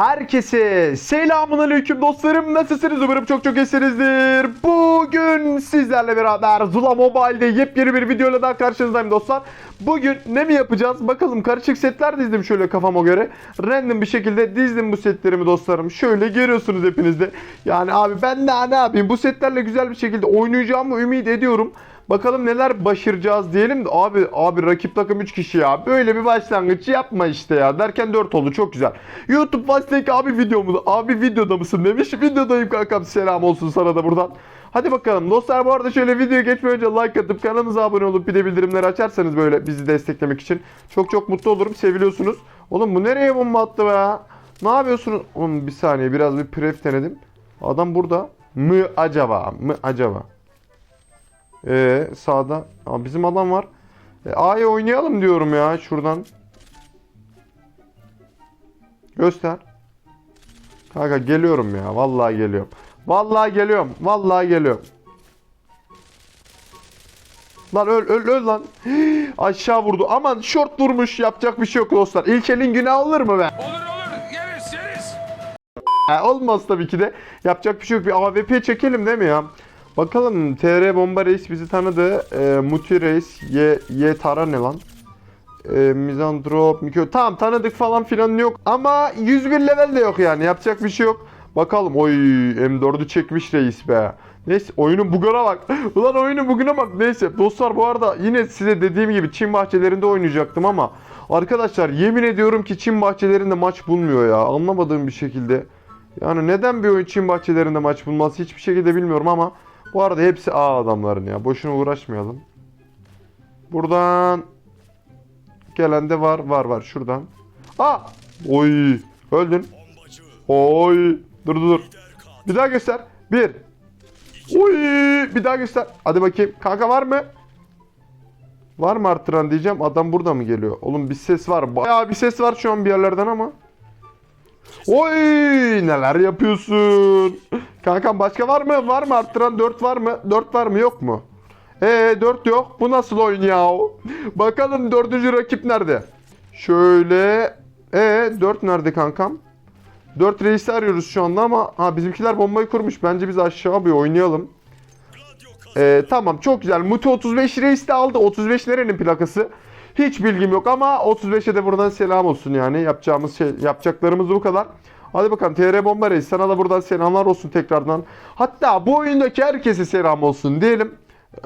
Herkese selamun aleyküm dostlarım. Nasılsınız? Umarım çok çok iyisinizdir. Bugün sizlerle beraber Zula Mobile'de yepyeni bir videoyla daha karşınızdayım dostlar. Bugün ne mi yapacağız? Bakalım karışık setler dizdim şöyle kafama göre. Random bir şekilde dizdim bu setlerimi dostlarım. Şöyle görüyorsunuz hepiniz de. Yani abi ben daha ne yapayım? Bu setlerle güzel bir şekilde oynayacağımı ümit ediyorum. Bakalım neler başaracağız diyelim de abi abi rakip takım 3 kişi ya. Böyle bir başlangıç yapma işte ya. Derken 4 oldu çok güzel. YouTube baştaki abi videomu abi videoda mısın demiş. Videodayım kankam selam olsun sana da buradan. Hadi bakalım dostlar bu arada şöyle videoya geçmeden önce like atıp kanalımıza abone olup bir de bildirimleri açarsanız böyle bizi desteklemek için çok çok mutlu olurum. Seviliyorsunuz. Oğlum bu nereye bomba attı be? Ne yapıyorsunuz? Oğlum bir saniye biraz bir pref denedim. Adam burada. Mı acaba? Mı acaba? Ee sağda. Aa, bizim adam var. E, A'ya oynayalım diyorum ya şuradan. Göster. Kanka geliyorum ya. Vallahi geliyorum. Vallahi geliyorum. Vallahi geliyorum. Lan öl öl öl lan. Aşağı vurdu. Aman short vurmuş. Yapacak bir şey yok dostlar. İlk elin günah olur mu be? Olur olur yeriz yeriz. Ha, olmaz tabii ki de. Yapacak bir şey yok. Bir AWP çekelim değil mi ya? Bakalım TR Bomba Reis bizi tanıdı. E, Muti Reis. Y, y Tara ne lan? E, Mizandrop, Mikro. Tamam tanıdık falan filan yok. Ama 101 level de yok yani. Yapacak bir şey yok. Bakalım. Oy M4'ü çekmiş reis be. Neyse oyunun buguna bak. Ulan oyunun buguna bak. Neyse dostlar bu arada yine size dediğim gibi Çin bahçelerinde oynayacaktım ama arkadaşlar yemin ediyorum ki Çin bahçelerinde maç bulmuyor ya. Anlamadığım bir şekilde. Yani neden bir oyun Çin bahçelerinde maç bulmaz hiçbir şekilde bilmiyorum ama bu arada hepsi A adamların ya. Boşuna uğraşmayalım. Buradan gelen de var var var şuradan. Aa! Oy! Öldün. Oy! Dur dur dur. Bir daha göster. Bir. Oy! Bir daha göster. Hadi bakayım. Kanka var mı? Var mı arttıran diyeceğim. Adam burada mı geliyor? Oğlum bir ses var. Bayağı bir ses var şu an bir yerlerden ama. Oy! Neler yapıyorsun? Kankam başka var mı? Var mı arttıran 4 var mı? 4 var mı yok mu? Ee 4 yok. Bu nasıl oyun ya? Bakalım dördüncü rakip nerede? Şöyle. Ee 4 nerede kankam? 4 reisi arıyoruz şu anda ama ha bizimkiler bombayı kurmuş. Bence biz aşağı bir oynayalım. Ee, tamam çok güzel. Muti 35 reis de aldı. 35 nerenin plakası? Hiç bilgim yok ama 35'e de buradan selam olsun yani. Yapacağımız şey, yapacaklarımız bu kadar. Hadi bakalım TR Bomba Reis sana da buradan selamlar olsun tekrardan. Hatta bu oyundaki herkese selam olsun diyelim.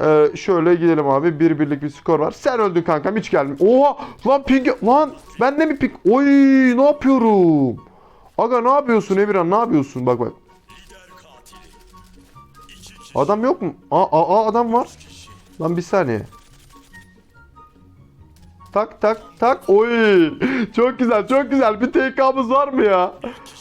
Ee, şöyle gidelim abi. Bir birlik bir skor var. Sen öldün kankam hiç geldim. Oha lan ping lan ben de mi ping? Oy ne yapıyorum? Aga ne yapıyorsun Emirhan ne yapıyorsun? Bak bak. Adam yok mu? Aa, aa, adam var. Lan bir saniye. Tak tak tak. Oy. Çok güzel çok güzel. Bir TK'mız var mı ya?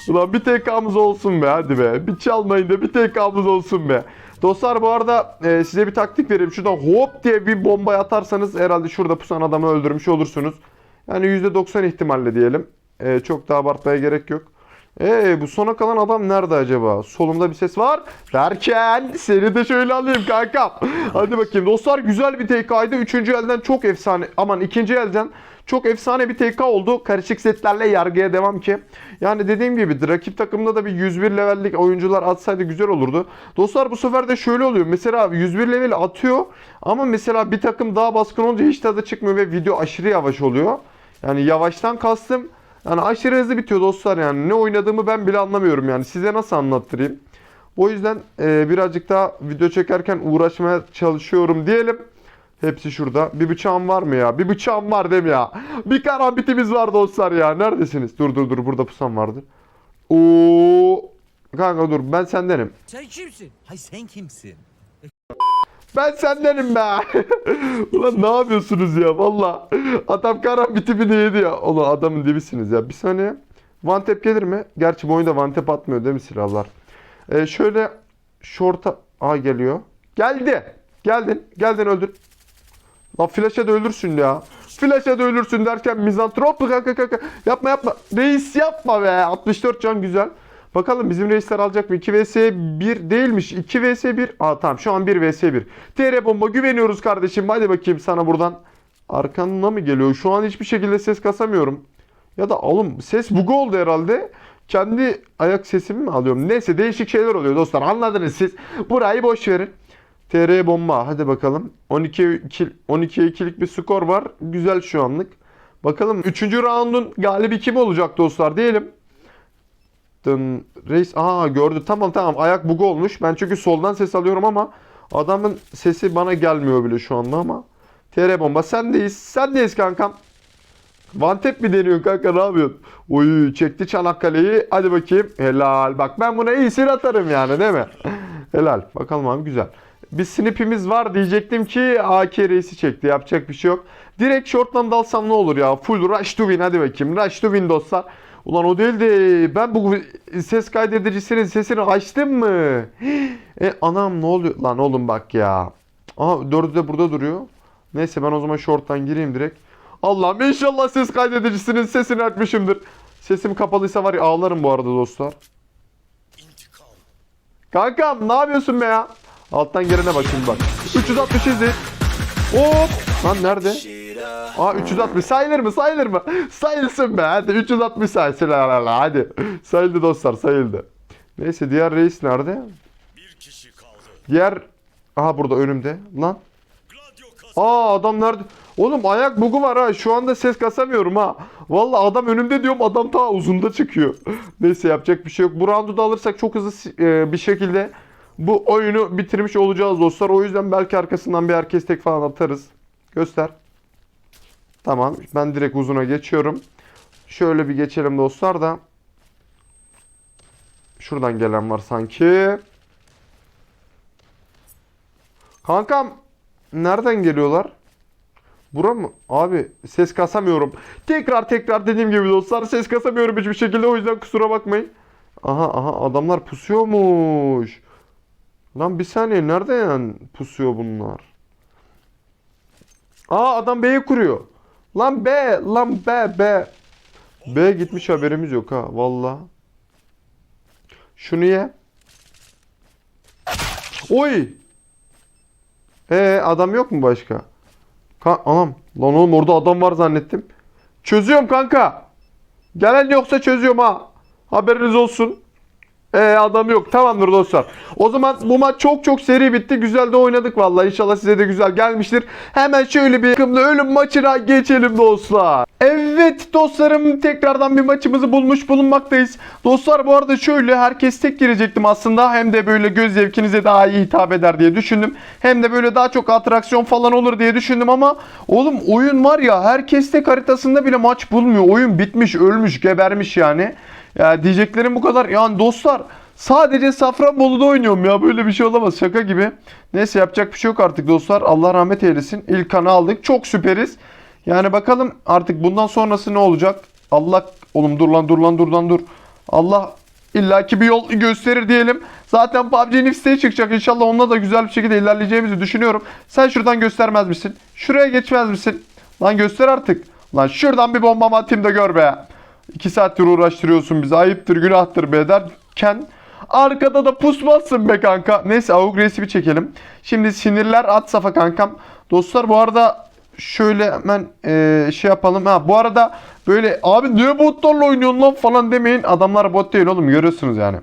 Ulan bir TK'mız olsun be hadi be. Bir çalmayın da bir TK'mız olsun be. Dostlar bu arada e, size bir taktik vereyim. Şuradan hop diye bir bomba atarsanız herhalde şurada pusan adamı öldürmüş olursunuz. Yani %90 ihtimalle diyelim. E, çok da abartmaya gerek yok. Ee bu sona kalan adam nerede acaba? Solumda bir ses var. Derken seni de şöyle alayım kankam. Hadi bakayım dostlar güzel bir TK'ydı. Üçüncü elden çok efsane. Aman ikinci elden çok efsane bir TK oldu. Karışık setlerle yargıya devam ki. Yani dediğim gibi rakip takımda da bir 101 levellik oyuncular atsaydı güzel olurdu. Dostlar bu sefer de şöyle oluyor. Mesela 101 level atıyor ama mesela bir takım daha baskın olunca hiç tadı çıkmıyor ve video aşırı yavaş oluyor. Yani yavaştan kastım yani aşırı hızlı bitiyor dostlar yani. Ne oynadığımı ben bile anlamıyorum yani. Size nasıl anlattırayım? O yüzden e, birazcık daha video çekerken uğraşmaya çalışıyorum diyelim. Hepsi şurada. Bir bıçağım var mı ya? Bir bıçağım var değil mi ya? Bir karambitimiz var dostlar ya. Neredesiniz? Dur dur dur burada pusam vardı. Oo. Kanka dur ben sendenim. Sen kimsin? Hay sen kimsin? Ben sendenim be. Ulan ne yapıyorsunuz ya valla. Adam karambitimi yedi ya. Ulan adamın dibisiniz ya. Bir saniye. One tap gelir mi? Gerçi bu oyunda one tap atmıyor değil mi silahlar? Ee, şöyle short'a... Aa geliyor. Geldi. Geldin. Geldin öldür. Lan flash'a da ölürsün ya. Flash'a da ölürsün derken mizantrop. Yapma yapma. Reis yapma be. 64 can güzel. Bakalım bizim reisler alacak mı? 2 vs 1 değilmiş. 2 vs 1. Aa tamam şu an 1 vs 1. TR bomba güveniyoruz kardeşim. Hadi bakayım sana buradan. Arkanına mı geliyor? Şu an hiçbir şekilde ses kasamıyorum. Ya da oğlum ses bug oldu herhalde. kendi ayak sesimi mi alıyorum? Neyse değişik şeyler oluyor dostlar. Anladınız siz. Burayı boş verin. TR bomba. Hadi bakalım. 12 kill, 12'ye 2'lik bir skor var. Güzel şu anlık. Bakalım 3. roundun galibi kim olacak dostlar diyelim. Dın, reis aa gördü. Tamam tamam ayak bugu olmuş. Ben çünkü soldan ses alıyorum ama adamın sesi bana gelmiyor bile şu anda ama. TR bomba sendeyiz. Sendeyiz kankam. Vantep mi deniyor kanka ne yapıyorsun? Oy çekti Çanakkale'yi. Hadi bakayım. Helal. Bak ben buna iyisini atarım yani değil mi? Helal. Bakalım abi güzel. Bir snipimiz var diyecektim ki AK reisi çekti. Yapacak bir şey yok. Direkt short'tan dalsam ne olur ya? Full rush to win hadi bakayım. Rush to win dostlar. Ulan o değil de ben bu ses kaydedicisinin sesini açtım mı? E anam ne oluyor? Lan oğlum bak ya. Aha dördü de burada duruyor. Neyse ben o zaman short'tan gireyim direkt. Allah'ım inşallah ses kaydedicisinin sesini açmışımdır. Sesim kapalıysa var ya ağlarım bu arada dostlar. Kankam ne yapıyorsun be ya? Alttan gelene bak şimdi bak. 360 izle. Hop. Lan nerede? Aa 360 sayılır mı sayılır mı? Sayılsın be hadi 360 sayılsın hadi. Sayıldı dostlar sayıldı. Neyse diğer reis nerede? Bir kişi kaldı. Diğer... Aha burada önümde. Lan. Aa adam nerede? Oğlum ayak bugu var ha. Şu anda ses kasamıyorum ha. Vallahi adam önümde diyorum adam ta uzunda çıkıyor. Neyse yapacak bir şey yok. Bu roundu da alırsak çok hızlı e, bir şekilde bu oyunu bitirmiş olacağız dostlar. O yüzden belki arkasından bir herkes tek falan atarız. Göster. Tamam. Ben direkt uzuna geçiyorum. Şöyle bir geçelim dostlar da. Şuradan gelen var sanki. Kankam nereden geliyorlar? Bura mı? Abi ses kasamıyorum. Tekrar tekrar dediğim gibi dostlar ses kasamıyorum hiçbir şekilde o yüzden kusura bakmayın. Aha aha adamlar pusuyormuş. Lan bir saniye nereden pusuyor bunlar? Aa adam B'yi kuruyor. Lan B lan B B. B gitmiş haberimiz yok ha valla. Şunu ye. Oy. Ee adam yok mu başka? Ka Anam. Lan oğlum orada adam var zannettim. Çözüyorum kanka. Gelen yoksa çözüyorum ha. Haberiniz olsun. Ee adam yok. Tamamdır dostlar. O zaman bu maç çok çok seri bitti. Güzel de oynadık vallahi. İnşallah size de güzel gelmiştir. Hemen şöyle bir takımlı ölüm maçına geçelim dostlar. Evet dostlarım tekrardan bir maçımızı bulmuş bulunmaktayız. Dostlar bu arada şöyle herkes tek girecektim aslında. Hem de böyle göz zevkinize daha iyi hitap eder diye düşündüm. Hem de böyle daha çok atraksiyon falan olur diye düşündüm ama oğlum oyun var ya herkes tek haritasında bile maç bulmuyor. Oyun bitmiş, ölmüş, gebermiş yani. Ya diyeceklerim bu kadar. Yani dostlar sadece Safranbolu'da oynuyorum ya. Böyle bir şey olamaz. Şaka gibi. Neyse yapacak bir şey yok artık dostlar. Allah rahmet eylesin. İlk kanı aldık. Çok süperiz. Yani bakalım artık bundan sonrası ne olacak? Allah oğlum dur lan dur lan dur lan dur. Allah illaki bir yol gösterir diyelim. Zaten PUBG Nifs'e çıkacak. İnşallah onunla da güzel bir şekilde ilerleyeceğimizi düşünüyorum. Sen şuradan göstermez misin? Şuraya geçmez misin? Lan göster artık. Lan şuradan bir bomba atayım da gör be. İki saattir uğraştırıyorsun bizi. Ayıptır, günahtır be derken arkada da pusmazsın be kanka. Neyse bir çekelim. Şimdi sinirler at safa kankam. Dostlar bu arada şöyle hemen eee, şey yapalım. Ha bu arada böyle abi niye botlarla oynuyorsun lan falan demeyin. Adamlar bot değil oğlum görüyorsunuz yani.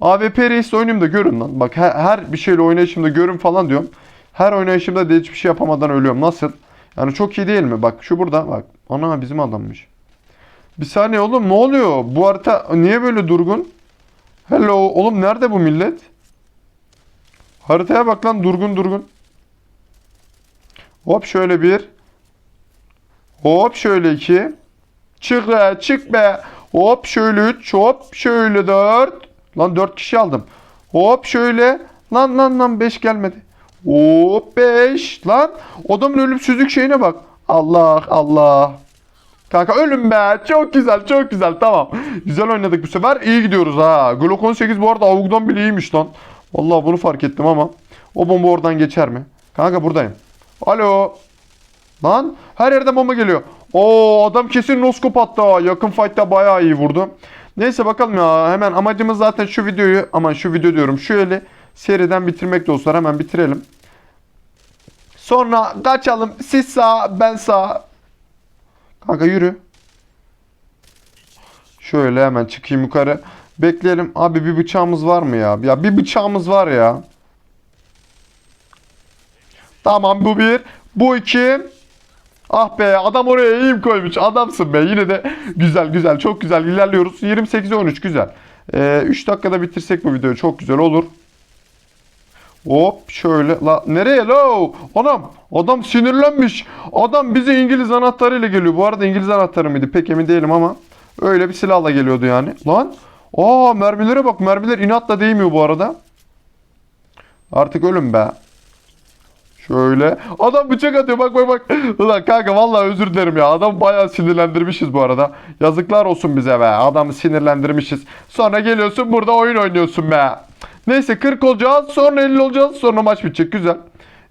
AWP reis oynayayım da görün lan. Bak her, her bir şeyle oynayışımda görün falan diyorum. Her oynayışımda da hiçbir şey yapamadan ölüyorum. Nasıl? Yani çok iyi değil mi? Bak şu burada bak. Ana bizim adammış. Bir saniye oğlum ne oluyor? Bu harita niye böyle durgun? Hello oğlum nerede bu millet? Haritaya bak lan durgun durgun. Hop şöyle bir. Hop şöyle iki. Çık be çık be. Hop şöyle üç. Hop şöyle dört. Lan dört kişi aldım. Hop şöyle. Lan lan lan beş gelmedi. Hop beş. Lan adamın ölümsüzlük şeyine bak. Allah Allah. Kanka ölüm be. Çok güzel çok güzel tamam. Güzel oynadık bu sefer. İyi gidiyoruz ha. Glock 18 bu arada Avuk'dan bile iyiymiş lan. Vallahi bunu fark ettim ama. O bomba oradan geçer mi? Kanka buradayım. Alo. Lan her yerden bomba geliyor. Oo adam kesin noskop attı. Yakın fight'ta bayağı iyi vurdu. Neyse bakalım ya. Hemen amacımız zaten şu videoyu aman şu video diyorum. Eli seriden bitirmek dostlar. Hemen bitirelim. Sonra kaçalım. Siz sağ ben sağ. Kanka yürü. Şöyle hemen çıkayım yukarı. Bekleyelim. Abi bir bıçağımız var mı ya? Ya bir bıçağımız var ya. Tamam bu bir. Bu iki. Ah be adam oraya eğim koymuş. Adamsın be. Yine de güzel güzel. Çok güzel ilerliyoruz. 28'e 13 güzel. Ee, 3 dakikada bitirsek bu videoyu çok güzel olur. Hop şöyle. La, nereye lo? Anam adam sinirlenmiş. Adam bize İngiliz anahtarıyla geliyor. Bu arada İngiliz anahtarı mıydı? Pek emin değilim ama. Öyle bir silahla geliyordu yani. Lan. Aa mermilere bak. Mermiler inatla değmiyor bu arada. Artık ölüm be. Şöyle. Adam bıçak atıyor bak bak bak. Ulan kanka vallahi özür dilerim ya. Adam bayağı sinirlendirmişiz bu arada. Yazıklar olsun bize be. Adamı sinirlendirmişiz. Sonra geliyorsun burada oyun oynuyorsun be. Neyse 40 olacağız. Sonra 50 olacağız. Sonra maç bitecek. Güzel.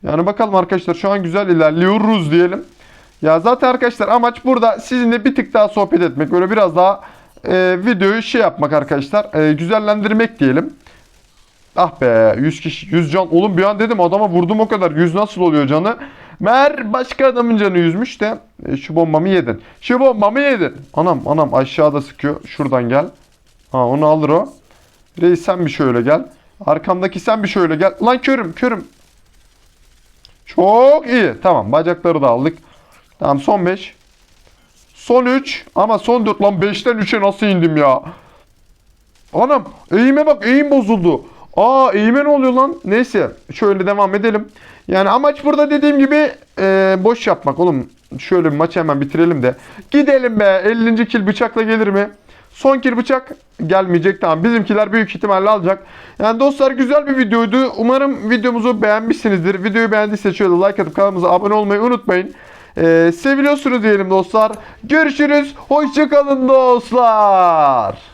Yani bakalım arkadaşlar şu an güzel ilerliyoruz diyelim. Ya zaten arkadaşlar amaç burada sizinle bir tık daha sohbet etmek. Böyle biraz daha e, videoyu şey yapmak arkadaşlar. E, güzellendirmek diyelim. Ah be 100 kişi 100 can. Oğlum bir an dedim adama vurdum o kadar. 100 nasıl oluyor canı? Mer başka adamın canı yüzmüş de e, şu bombamı yedin. Şu bombamı yedin. Anam anam aşağıda sıkıyor. Şuradan gel. Ha onu alır o. Reis sen bir şöyle gel. Arkamdaki sen bir şöyle gel. Lan körüm körüm. Çok iyi. Tamam bacakları da aldık. Tamam son 5. Son 3 ama son 4 lan 5'ten 3'e nasıl indim ya? Anam eğime bak eğim bozuldu. Aa eğime ne oluyor lan? Neyse şöyle devam edelim. Yani amaç burada dediğim gibi e, boş yapmak oğlum. Şöyle bir maçı hemen bitirelim de. Gidelim be 50. kill bıçakla gelir mi? Son kill bıçak gelmeyecek tamam. Bizimkiler büyük ihtimalle alacak. Yani dostlar güzel bir videoydu. Umarım videomuzu beğenmişsinizdir. Videoyu beğendiyseniz şöyle like atıp kanalımıza abone olmayı unutmayın. Ee, seviliyorsunuz diyelim dostlar. Görüşürüz. Hoşçakalın dostlar.